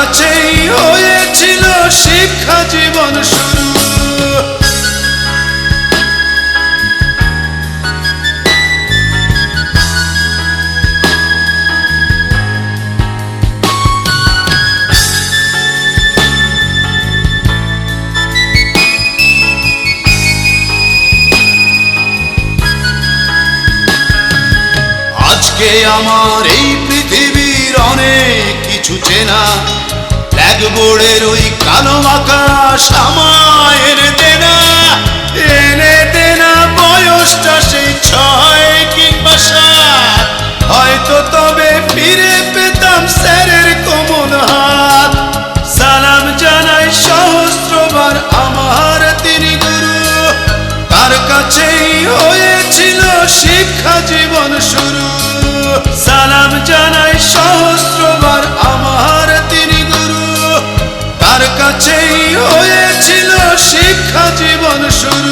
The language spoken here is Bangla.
কাছেই হয়েছিল শিক্ষা জীবন শুরু। আজকে আমার এই পৃথিবীর অনেক কিছু চেনা। ব্ল্যাকবোর্ডের ওই কালো আকাশ আমায় দেনা। এনে দেনা বয়সটা সেই ছয় কিংবা সাত। হয়তো তবে ফিরে পেতাম স্যারের কোমল হাত। সালাম জানাই সহস্রবার আমার তিনি গুরু। তার কাছেই হয়েছিল শিক্ষা জীবন শুরু। সালাম জানাই সহস্রবার হয়েছিল শিক্ষা জীবন শুরু।